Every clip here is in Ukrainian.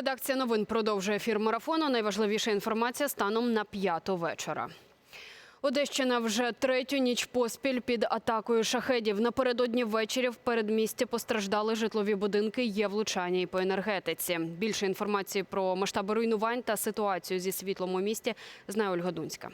Редакція новин продовжує ефір марафону. Найважливіша інформація станом на п'яту вечора. Одещина вже третю ніч поспіль під атакою шахедів. Напередодні ввечері в передмісті постраждали житлові будинки. Є влучання і по енергетиці. Більше інформації про масштаби руйнувань та ситуацію зі світлом у місті знає Ольга Дунська.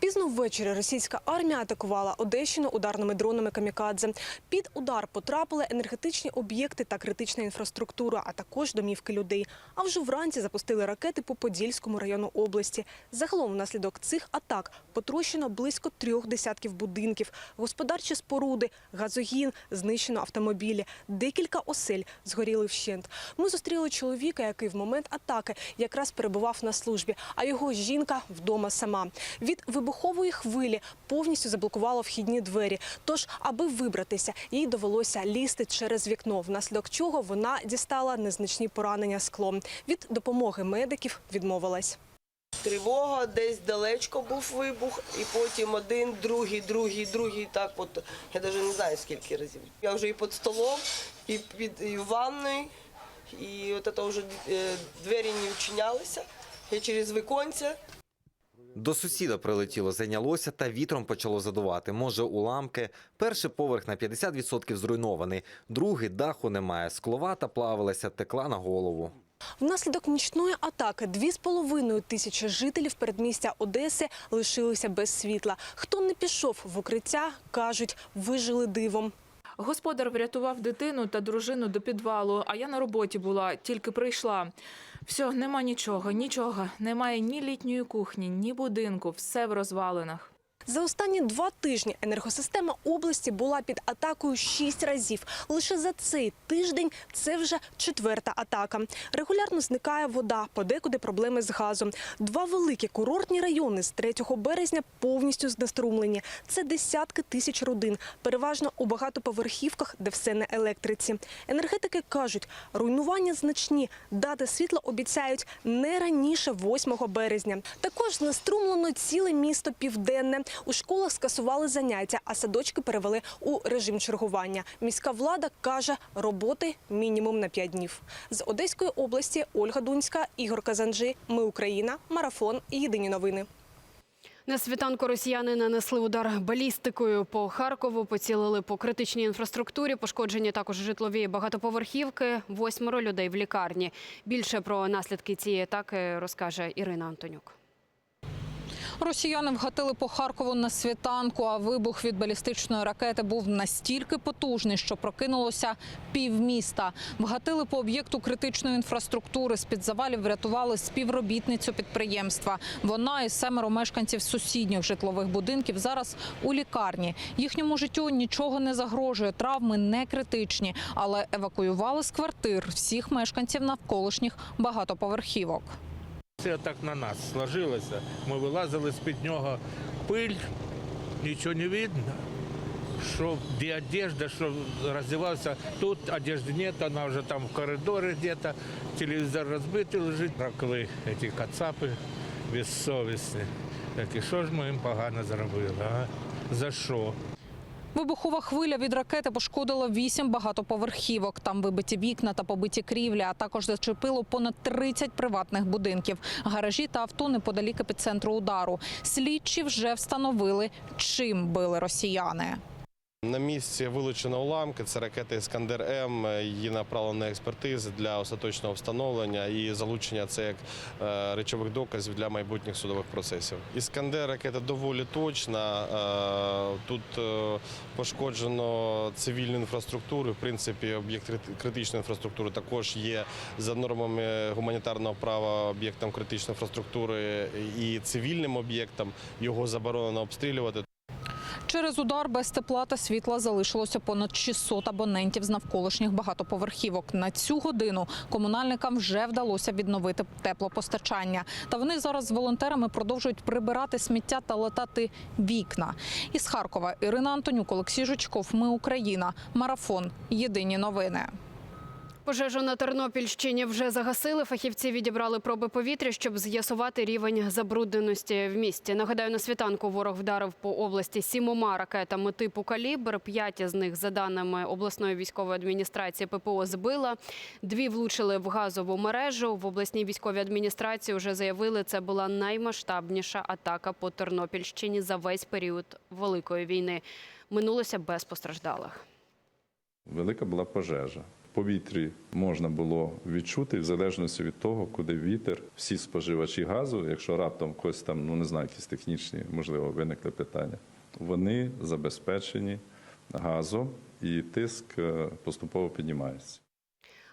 Пізно ввечері російська армія атакувала Одещину ударними дронами камікадзе. Під удар потрапили енергетичні об'єкти та критична інфраструктура, а також домівки людей. А вже вранці запустили ракети по Подільському району області. Загалом внаслідок цих атак потрощено близько трьох десятків будинків, господарчі споруди, газогін, знищено автомобілі. Декілька осель згоріли вщент. Ми зустріли чоловіка, який в момент атаки якраз перебував на службі, а його жінка вдома сама. Від вибухової хвилі повністю заблокувало вхідні двері. Тож, аби вибратися, їй довелося лізти через вікно, внаслідок чого вона дістала незначні поранення склом. Від допомоги медиків відмовилась. Тривога, десь далечко був вибух, і потім один, другий, другий, другий. Так, от я навіть не знаю скільки разів. Я вже і під столом, і під і ванною, і от це вже е, двері не вчинялися. Я через віконце. До сусіда прилетіло, зайнялося та вітром почало задувати. Може, уламки. Перший поверх на 50% зруйнований, другий даху немає. Скловата плавилася, текла на голову. Внаслідок нічної атаки дві з половиною тисячі жителів передмістя Одеси лишилися без світла. Хто не пішов в укриття, кажуть, вижили дивом. Господар врятував дитину та дружину до підвалу, а я на роботі була, тільки прийшла. Все, нема нічого, нічого. Немає ні літньої кухні, ні будинку, все в розвалинах. За останні два тижні енергосистема області була під атакою шість разів. Лише за цей тиждень це вже четверта атака. Регулярно зникає вода, подекуди проблеми з газом. Два великі курортні райони з 3 березня повністю знеструмлені. Це десятки тисяч родин, переважно у багатоповерхівках, де все на електриці. Енергетики кажуть, руйнування значні. Дати світла обіцяють не раніше 8 березня. Також знеструмлено ціле місто південне. У школах скасували заняття, а садочки перевели у режим чергування. Міська влада каже, роботи мінімум на 5 днів. З Одеської області Ольга Дунська, Ігор Казанджи. Ми Україна. Марафон. Єдині новини. На світанку росіяни нанесли удар балістикою по Харкову, поцілили по критичній інфраструктурі, пошкоджені також житлові багатоповерхівки, восьмеро людей в лікарні. Більше про наслідки цієї атаки розкаже Ірина Антонюк. Росіяни вгатили по Харкову на світанку, а вибух від балістичної ракети був настільки потужний, що прокинулося півміста. Вгатили по об'єкту критичної інфраструктури. З під завалів врятували співробітницю підприємства. Вона і семеро мешканців сусідніх житлових будинків зараз у лікарні. Їхньому життю нічого не загрожує. Травми не критичні, але евакуювали з квартир всіх мешканців навколишніх багатоповерхівок. Це так на нас сложилося. Ми вилазили з-під нього пиль, нічого не видно. Що де одежда, що роздівався. Тут одежди нет, вона вже там в коридорі где-то. Телевізор розбитий лежить. Ракли ці кацапи безсовісні. Так і що ж ми їм погано зробили? А? За що? Вибухова хвиля від ракети пошкодила вісім багатоповерхівок. Там вибиті вікна та побиті крівлі, а також зачепило понад 30 приватних будинків, гаражі та авто неподалік епіцентру удару. Слідчі вже встановили, чим били росіяни. На місці вилучено уламки. Це ракета Іскандер М. Її направлено на експертизи для остаточного встановлення і залучення це як е, речових доказів для майбутніх судових процесів. Іскандер ракета доволі точна. Е, Тут е, пошкоджено цивільну інфраструктуру. В принципі, об'єкт критичної інфраструктури також є за нормами гуманітарного права об'єктом критичної інфраструктури і цивільним об'єктом. Його заборонено обстрілювати. Через удар без тепла та світла залишилося понад 600 абонентів з навколишніх багатоповерхівок. На цю годину комунальникам вже вдалося відновити теплопостачання. Та вони зараз з волонтерами продовжують прибирати сміття та латати вікна. Із Харкова Ірина Антонюк, Олексій Жучков. Ми Україна. Марафон. Єдині новини. Пожежу на Тернопільщині вже загасили. Фахівці відібрали проби повітря, щоб з'ясувати рівень забрудненості в місті. Нагадаю, на світанку ворог вдарив по області сімома ракетами типу «Калібр». П'ять з них, за даними обласної військової адміністрації, ППО збила. Дві влучили в газову мережу. В обласній військовій адміністрації вже заявили, це була наймасштабніша атака по Тернопільщині за весь період Великої війни. Минулося без постраждалих. Велика була пожежа. Повітрі можна було відчути, в залежності від того, куди вітер, всі споживачі газу, якщо раптом когось там, ну не знаю, якісь технічні, можливо, виникли питання, вони забезпечені газом і тиск е, поступово піднімається.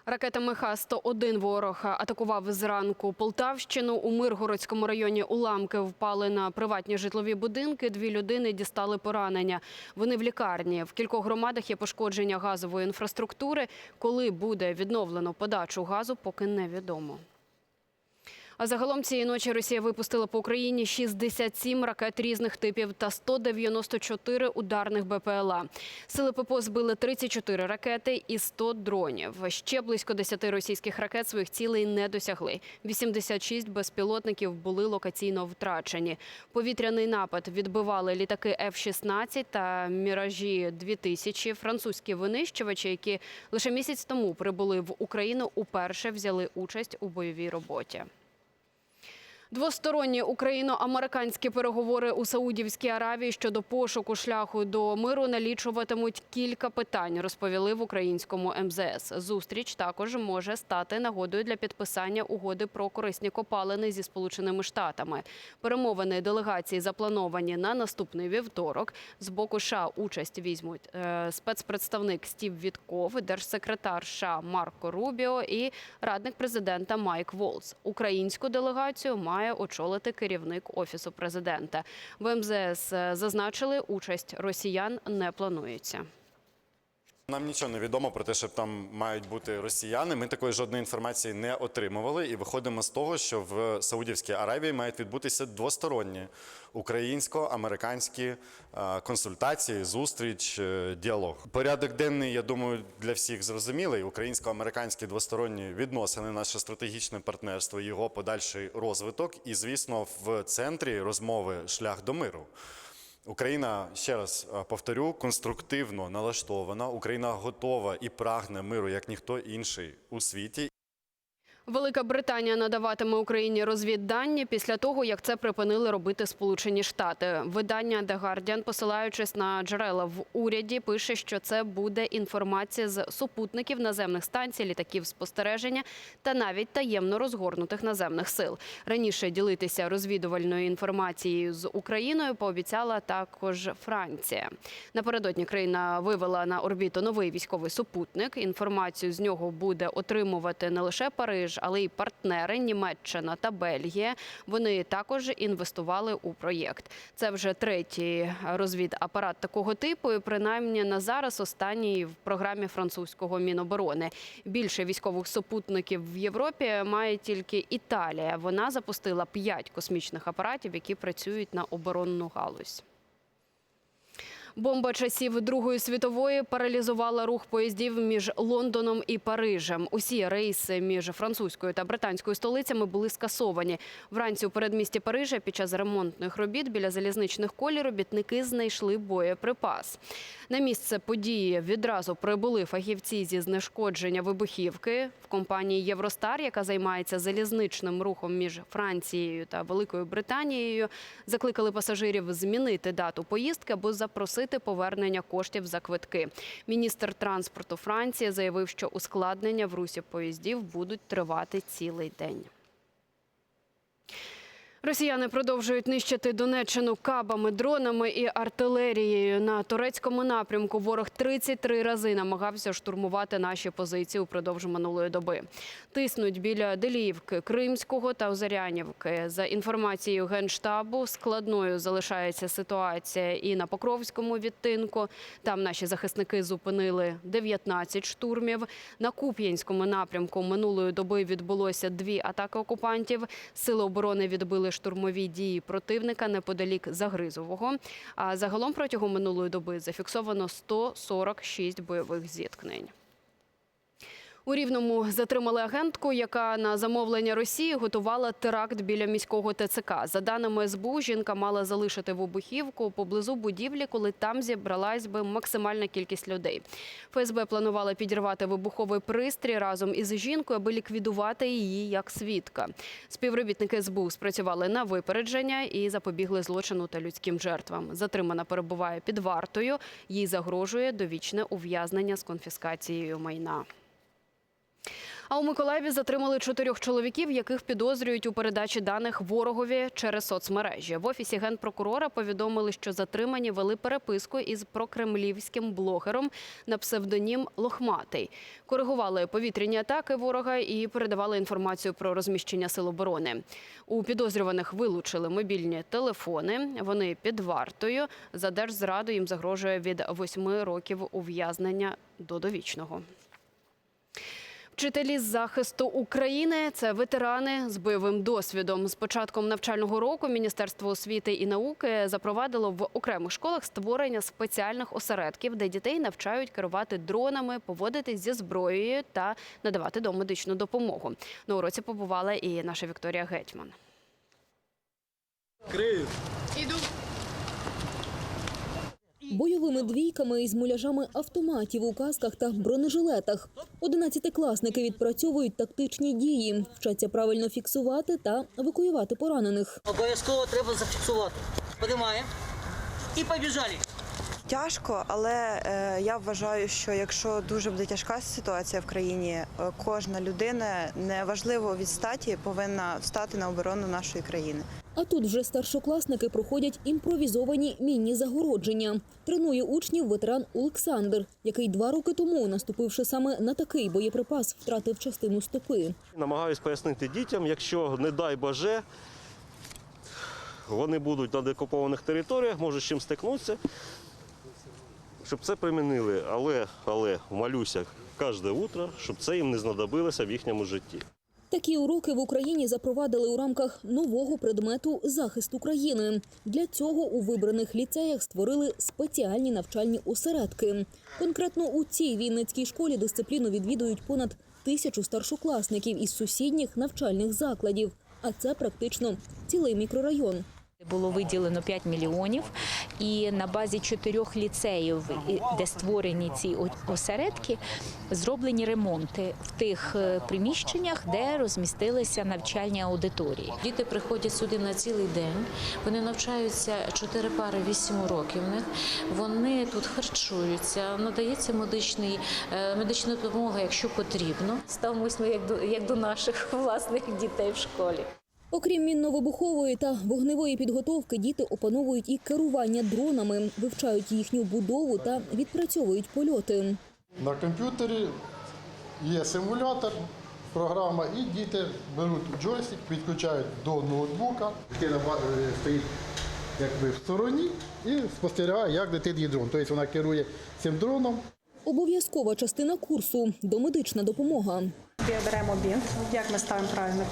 Ракетами Х-101 ворог атакував зранку Полтавщину. У Миргородському районі уламки впали на приватні житлові будинки. Дві людини дістали поранення. Вони в лікарні. В кількох громадах є пошкодження газової інфраструктури. Коли буде відновлено подачу газу, поки невідомо. А загалом цієї ночі Росія випустила по Україні 67 ракет різних типів та 194 ударних БПЛА. Сили ППО збили 34 ракети і 100 дронів. Ще близько 10 російських ракет своїх цілей не досягли. 86 безпілотників були локаційно втрачені. Повітряний напад відбивали літаки F-16 та Міражі 2000. Французькі винищувачі, які лише місяць тому прибули в Україну, уперше взяли участь у бойовій роботі. Двосторонні україно-американські переговори у Саудівській Аравії щодо пошуку шляху до миру налічуватимуть кілька питань, розповіли в українському МЗС. Зустріч також може стати нагодою для підписання угоди про корисні копалини зі Сполученими Штатами. Перемовини делегації заплановані на наступний вівторок. З боку США участь візьмуть е, спецпредставник Стів Вітков, держсекретар США Марко Рубіо і радник президента Майк Волц. Українську делегацію має очолити керівник офісу президента. В МЗС е, зазначили, участь росіян не планується. Нам нічого не відомо про те, що там мають бути росіяни. Ми такої жодної інформації не отримували, і виходимо з того, що в Саудівській Аравії мають відбутися двосторонні українсько-американські консультації, зустріч, е, діалог. Порядок денний, я думаю, для всіх зрозумілий. Українсько-американські двосторонні відносини, наше стратегічне партнерство, його подальший розвиток, і звісно, в центрі розмови шлях до миру. Україна ще раз е, повторю, конструктивно налаштована. Україна готова і прагне миру як ніхто інший у світі. Велика Британія надаватиме Україні розвіддані після того, як це припинили робити Сполучені Штати. Видання The Guardian, посилаючись на джерела в уряді, пише, що це буде інформація з супутників наземних станцій, літаків спостереження та навіть таємно розгорнутих наземних сил. Раніше ділитися розвідувальною інформацією з Україною пообіцяла також Франція. Напередодні країна вивела на орбіту новий військовий супутник. Інформацію з нього буде отримувати не лише Париж, але й партнери Німеччина та Бельгія. Вони також інвестували у проєкт. Це вже третій розвідапарат такого типу. І принаймні на зараз останній в програмі французького міноборони. Більше військових супутників в Європі має тільки Італія. Вона запустила п'ять космічних апаратів, які працюють на оборонну галузь. Бомба часів Другої світової паралізувала рух поїздів між Лондоном і Парижем. Усі рейси між французькою та британською столицями були скасовані. Вранці у передмісті Парижа під час ремонтних робіт біля залізничних колій робітники знайшли боєприпас. На місце події відразу прибули фахівці зі знешкодження вибухівки в компанії Євростар, яка займається залізничним рухом між Францією та Великою Британією. Закликали пасажирів змінити дату поїздки або запросити повернення коштів за квитки. Міністр транспорту Франції заявив, що ускладнення в русі поїздів будуть тривати цілий день. Росіяни продовжують нищити Донеччину кабами, дронами і артилерією. На турецькому напрямку ворог 33 рази намагався штурмувати наші позиції упродовж минулої доби. Тиснуть біля Деліївки, Кримського та Озарянівки. За інформацією Генштабу, складною залишається ситуація і на Покровському відтинку. Там наші захисники зупинили 19 штурмів. На Куп'янському напрямку минулої доби відбулося дві атаки окупантів. Сили оборони відбили штурмові дії противника неподалік Загризового. А загалом протягом минулої доби зафіксовано 146 бойових зіткнень. У Рівному затримали агентку, яка на замовлення Росії готувала теракт біля міського ТЦК. За даними СБУ, жінка мала залишити вибухівку поблизу будівлі, коли там зібралась би максимальна кількість людей. ФСБ планувала підірвати вибуховий пристрій разом із жінкою, аби ліквідувати її як свідка. Співробітники СБУ спрацювали на випередження і запобігли злочину та людським жертвам. Затримана перебуває під вартою. Їй загрожує довічне ув'язнення з конфіскацією майна. А у Миколаєві затримали чотирьох чоловіків, яких підозрюють у передачі даних ворогові через соцмережі. В офісі генпрокурора повідомили, що затримані вели переписку із прокремлівським блогером на псевдонім Лохматий. Коригували повітряні атаки ворога і передавали інформацію про розміщення сил оборони. У підозрюваних вилучили мобільні телефони. Вони під вартою. За держзраду їм загрожує від восьми років ув'язнення до довічного. Вчителі з захисту України це ветерани з бойовим досвідом. З початком навчального року Міністерство освіти і науки запровадило в окремих школах створення спеціальних осередків, де дітей навчають керувати дронами, поводитись зі зброєю та надавати домедичну допомогу. На уроці побувала і наша Вікторія Гетьман. Бойовими двійками із муляжами автоматів у касках та бронежилетах. Одинадцятикласники відпрацьовують тактичні дії, вчаться правильно фіксувати та евакуювати поранених. Обов'язково треба зафіксувати. Подимаємо. І побіжали. Тяжко, але е, я вважаю, що якщо дуже буде тяжка ситуація в країні, е, кожна людина, неважливо від статі, повинна встати на оборону нашої країни. А тут вже старшокласники проходять імпровізовані мінні загородження. Тренує учнів ветеран Олександр, який два роки тому, наступивши саме на такий боєприпас, втратив частину стопи. Намагаюсь пояснити дітям, якщо, не дай Боже, вони будуть на декупованих територіях, можуть з чим стикнутися, щоб це примінили. Але, але молюся кожне утро, щоб це їм не знадобилося в їхньому житті. Такі уроки в Україні запровадили у рамках нового предмету захист України. Для цього у вибраних ліцеях створили спеціальні навчальні осередки. Конкретно у цій Вінницькій школі дисципліну відвідують понад тисячу старшокласників із сусідніх навчальних закладів. А це практично цілий мікрорайон. Було виділено 5 мільйонів, і на базі чотирьох ліцеїв, де створені ці осередки, зроблені ремонти в тих е, приміщеннях, де розмістилися навчальні аудиторії. Діти приходять сюди на цілий день. Вони навчаються 4 пари 8 років. Вони тут харчуються, надається медичний, е, медична допомога, якщо потрібно. Ставимось ми як до як до наших власних дітей в школі. Окрім мінно-вибухової та вогневої підготовки, діти опановують і керування дронами, вивчають їхню будову та відпрацьовують польоти. На комп'ютері є симулятор, програма, і діти беруть джойстик, підключають до ноутбука. Дитина е, стоїть якби в стороні і спостерігає, як летить її дрон. Тобто вона керує цим дроном. Обов'язкова частина курсу домедична допомога. Беремо бінт, як ми ставимо правильно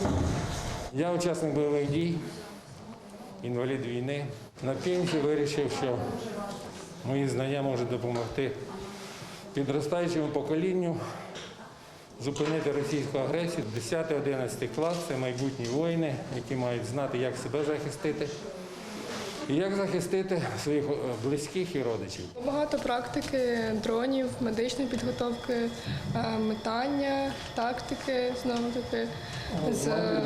Я учасник бойових дій, інвалід війни. На пенсії вирішив, що мої знання можуть допомогти підростаючому поколінню зупинити російську агресію. 10-11 клас це майбутні воїни, які мають знати, як себе захистити і як захистити своїх е, близьких і родичів. Багато практики дронів, медичної підготовки, е, метання, тактики, знову таки, з е,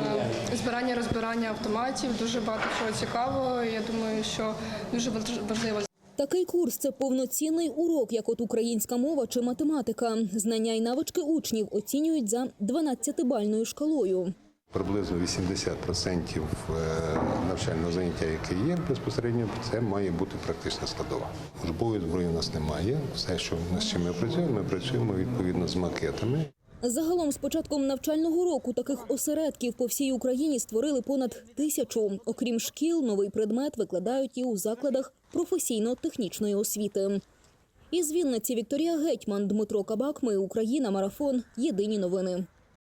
збирання розбирання автоматів. Дуже багато чого цікавого. Я думаю, що дуже важ- важливо Такий курс це повноцінний урок, як от українська мова чи математика. Знання й навички учнів оцінюють за 12-бальною шкалою. Приблизно 80% е, навчального заняття, яке є безпосередньо, це має бути практична складова. Службової зброї у нас немає. Все, що з чим ми працюємо, ми працюємо відповідно з макетами. Загалом з початком навчального року таких осередків по всій Україні створили понад тисячу. Окрім шкіл, новий предмет викладають і у закладах професійно-технічної освіти. Із Вінниці Вікторія Гетьман, Дмитро Кабак. Ми Україна. Марафон. Єдині новини.